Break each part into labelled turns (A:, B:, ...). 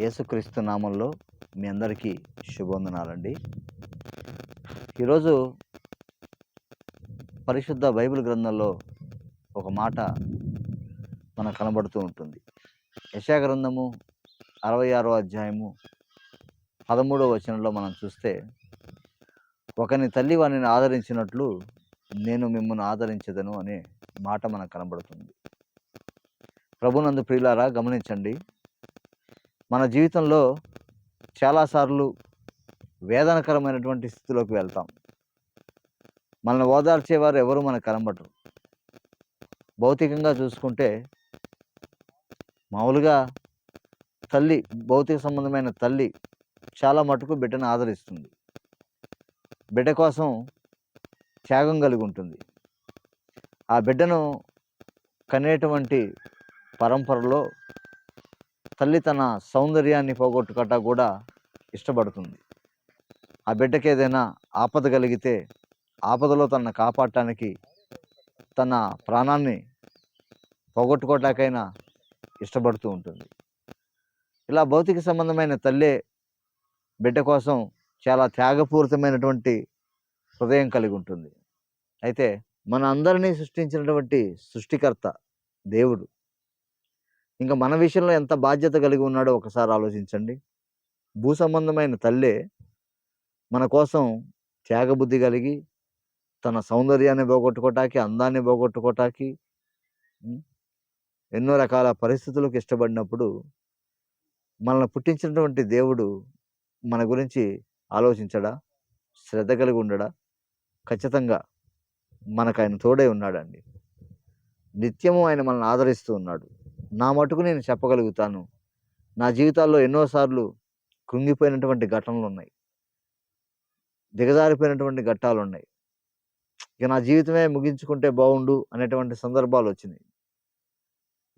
A: యేసుక్రీస్తు నామంలో మీ అందరికీ శుభవందనాలండి. ఈరోజు పరిశుద్ధ బైబిల్ గ్రంథంలో ఒక మాట మనకు కనబడుతూ ఉంటుంది. యశా గ్రంథము అరవై ఆరో అధ్యాయము పదమూడవ వచనంలో మనం చూస్తే ఒకని తల్లి వారిని ఆదరించినట్లు నేను మిమ్మల్ని ఆదరించదను అనే మాట మనకు కనబడుతుంది. ప్రభునందు ప్రియులారా గమనించండి. మన జీవితంలో చాలాసార్లు వేదనకరమైనటువంటి స్థితిలోకి వెళ్తాం. మనల్ని ఓదార్చేవారు ఎవరు మనకు కనబడరు. భౌతికంగా చూసుకుంటే మామూలుగా తల్లి భౌతిక సంబంధమైన తల్లి చాలా మటుకు బిడ్డను ఆదరిస్తుంది. బిడ్డ కోసం త్యాగం కలిగి ఉంటుంది. ఆ బిడ్డను కనేటువంటి పరంపరలో తల్లి తన సౌందర్యాన్ని పోగొట్టుకట కూడా ఇష్టపడుతుంది. ఆ బిడ్డకి ఏదైనా ఆపద కలిగితే ఆపదలో తనను కాపాడటానికి తన ప్రాణాన్ని పోగొట్టుకోవటానికైనా ఇష్టపడుతూ ఉంటుంది. ఇలా భౌతిక సంబంధమైన తల్లే బిడ్డ కోసం చాలా త్యాగపూరితమైనటువంటి హృదయం కలిగి ఉంటుంది. అయితే మన అందరినీ సృష్టించినటువంటి సృష్టికర్త దేవుడు. ఇంకా మన విషయంలో ఎంత బాధ్యత కలిగి ఉన్నాడో ఒకసారి ఆలోచించండి. భూ సంబంధమైన తల్లే మన కోసం త్యాగబుద్ధి కలిగి తన సౌందర్యాన్ని పోగొట్టుకోటానికి అందాన్ని పోగొట్టుకోవటానికి ఎన్నో రకాల పరిస్థితులకు ఇష్టపడినప్పుడు మనల్ని పుట్టించినటువంటి దేవుడు మన గురించి ఆలోచించడా? శ్రద్ధ కలిగి ఉండడా? ఖచ్చితంగా మనకు ఆయన తోడై ఉన్నాడండి. నిత్యము ఆయన మనల్ని ఆదరిస్తూ ఉన్నాడు. నా మటుకు నేను చెప్పగలుగుతాను. నా జీవితాల్లో ఎన్నోసార్లు కృంగిపోయినటువంటి ఘటనలు ఉన్నాయి దిగజారిపోయినటువంటి ఘట్టాలు ఉన్నాయి ఇక నా జీవితమే ముగించుకుంటే బాగుండు అనేటువంటి సందర్భాలు వచ్చినాయి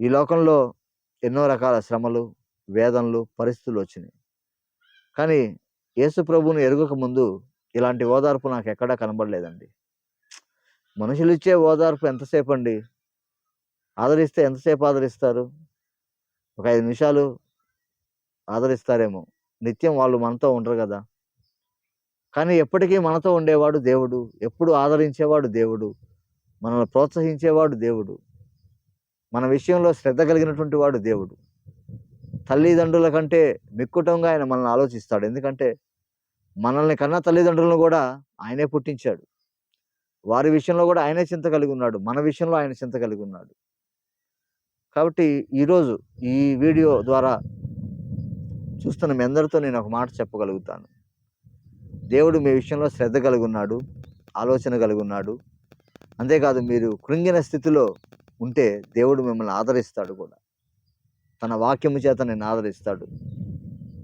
A: ఈ లోకంలో ఎన్నో రకాల శ్రమలు వేదనలు పరిస్థితులు వచ్చినాయి. కానీ యేసు ప్రభువును ఎరుగక ముందు ఇలాంటి ఓదార్పు నాకు ఎక్కడా కనబడలేదండి. మనుషులు ఇచ్చే ఓదార్పు ఎంతసేపు అండి ఆదరిస్తే ఎంతసేపు ఆదరిస్తారు? ఒక ఐదు నిమిషాలు ఆదరిస్తారేమో. నిత్యం వాళ్ళు మనతో ఉండరు కదా. కానీ ఎప్పటికీ మనతో ఉండేవాడు దేవుడు. ఎప్పుడు ఆదరించేవాడు దేవుడు. మనల్ని ప్రోత్సహించేవాడు దేవుడు. మన విషయంలో శ్రద్ధ కలిగినటువంటి వాడు దేవుడు. తల్లిదండ్రుల కంటే మిక్కుటంగా ఆయన మనల్ని ఆలోచిస్తాడు. ఎందుకంటే మనల్ని కన్నా తల్లిదండ్రులను కూడా ఆయనే పుట్టించాడు. వారి విషయంలో కూడా ఆయనే చింత కలిగి ఉన్నాడు. మన విషయంలో ఆయన చింత కలిగి ఉన్నాడు. కాబట్టి ఈరోజు ఈ వీడియో ద్వారా చూస్తున్న మీ అందరితో నేను ఒక మాట చెప్పగలుగుతాను. దేవుడు మీ విషయంలో శ్రద్ధ కలిగి ఉన్నాడు ఆలోచన కలిగి ఉన్నాడు. అంతేకాదు మీరు కృంగిన స్థితిలో ఉంటే దేవుడు మిమ్మల్ని ఆదరిస్తాడు కూడా. తన వాక్యము చేత నిన్ను ఆదరిస్తాడు.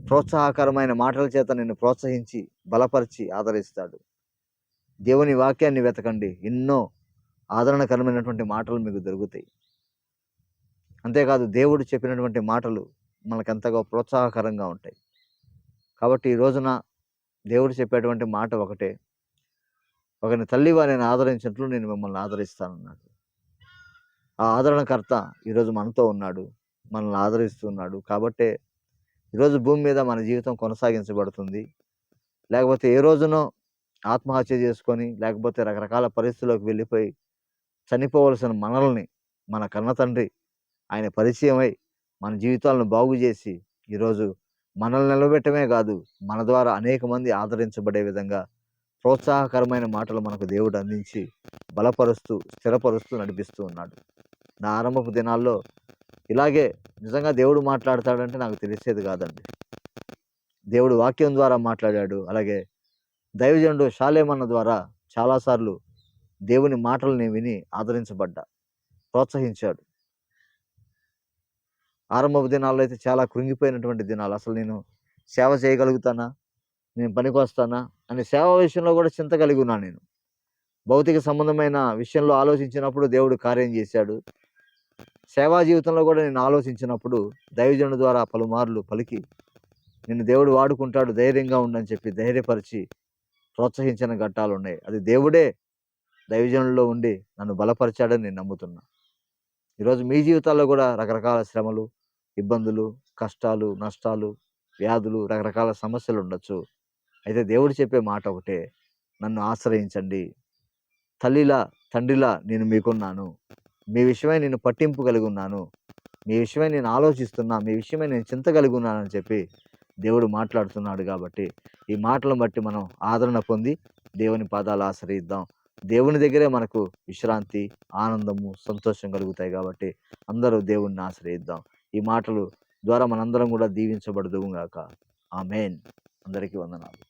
A: ప్రోత్సాహకరమైన మాటల చేత నిన్ను ప్రోత్సహించి బలపరిచి ఆదరిస్తాడు. దేవుని వాక్యాన్ని వెతకండి. ఎన్నో ఆదరణకరమైనటువంటి మాటలు మీకు దొరుకుతాయి. అంతేకాదు దేవుడు చెప్పినటువంటి మాటలు మనకు ఎంతగా ప్రోత్సాహకరంగా ఉంటాయి. కాబట్టి ఈ రోజున దేవుడు చెప్పేటువంటి మాట ఒకటే. ఒకని తల్లి వారిని ఆదరించినట్లు నేను మిమ్మల్ని ఆదరిస్తానన్నాడు. ఆ ఆదరణకర్త ఈరోజు మనతో ఉన్నాడు మనల్ని ఆదరిస్తున్నాడు. కాబట్టే ఈరోజు భూమి మీద మన జీవితం కొనసాగించబడుతుంది. లేకపోతే ఏ రోజునో ఆత్మహత్య చేసుకొని లేకపోతే రకరకాల పరిస్థితుల్లోకి వెళ్ళిపోయి చనిపోవలసిన మనల్ని మన కన్న తండ్రి ఆయన పరిచయమై మన జీవితాలను బాగు చేసి ఈరోజు మనల్ని నిలబెట్టమే కాదు మన ద్వారా అనేక మంది ఆదరించబడే విధంగా ప్రోత్సాహకరమైన మాటలు మనకు దేవుడు అందించి బలపరుస్తూ స్థిరపరుస్తూ నడిపిస్తూ ఉన్నాడు. నా ఆరంభపు దినాల్లో ఇలాగే నిజంగా దేవుడు మాట్లాడతాడంటే నాకు తెలిసేది కాదండి. దేవుడు వాక్యం ద్వారా మాట్లాడాడు. అలాగే దైవజనుడు షాలేమన్న ద్వారా చాలాసార్లు దేవుని మాటల్ని విని ఆదరించబడ్డా ప్రోత్సహించాడు. ఆరంభపు దినాల్లో అయితే చాలా కృంగిపోయినటువంటి దినాలు. అసలు నేను సేవ చేయగలుగుతానా? నేను పనికి వస్తానా అనే సేవ విషయంలో కూడా చింత కలిగి ఉన్నాను నేను. భౌతిక సంబంధమైన విషయంలో ఆలోచించినప్పుడు దేవుడు కార్యం చేశాడు. సేవా జీవితంలో కూడా నేను ఆలోచించినప్పుడు దైవజనుడు ద్వారా పలుమార్లు పలికి నిన్ను దేవుడు వాడుకుంటాడు ధైర్యంగా ఉండని చెప్పి ధైర్యపరిచి ప్రోత్సహించిన ఘట్టాలు ఉన్నాయి. అది దేవుడే దైవజనుల్లో ఉండి నన్ను బలపరిచాడని నేను నమ్ముతున్నా. ఈరోజు మీ జీవితాల్లో కూడా రకరకాల శ్రమలు ఇబ్బందులు కష్టాలు నష్టాలు వ్యాధులు రకరకాల సమస్యలు ఉండొచ్చు. అయితే దేవుడు చెప్పే మాట ఒకటే నన్ను ఆశ్రయించండి. తల్లిలా తండ్రిలా నేను మీకున్నాను. మీ విషయమై నేను పట్టింపు కలిగి ఉన్నాను. మీ విషయమై నేను ఆలోచిస్తున్నా. మీ విషయమై నేను చింత కలిగి ఉన్నానని చెప్పి దేవుడు మాట్లాడుతున్నాడు కాబట్టి ఈ మాటలను బట్టి మనం ఆదరణ పొంది దేవుని పాదాలు ఆశ్రయిద్దాం. దేవుని దగ్గరే మనకు విశ్రాంతి ఆనందము సంతోషం కలుగుతాయి కాబట్టి అందరూ దేవుణ్ణి ఆశ్రయిద్దాం. ఈ మాటలు ద్వారా మనందరం కూడా దీవించబడదుగాక మెయిన్ అందరికీ వందనాలు.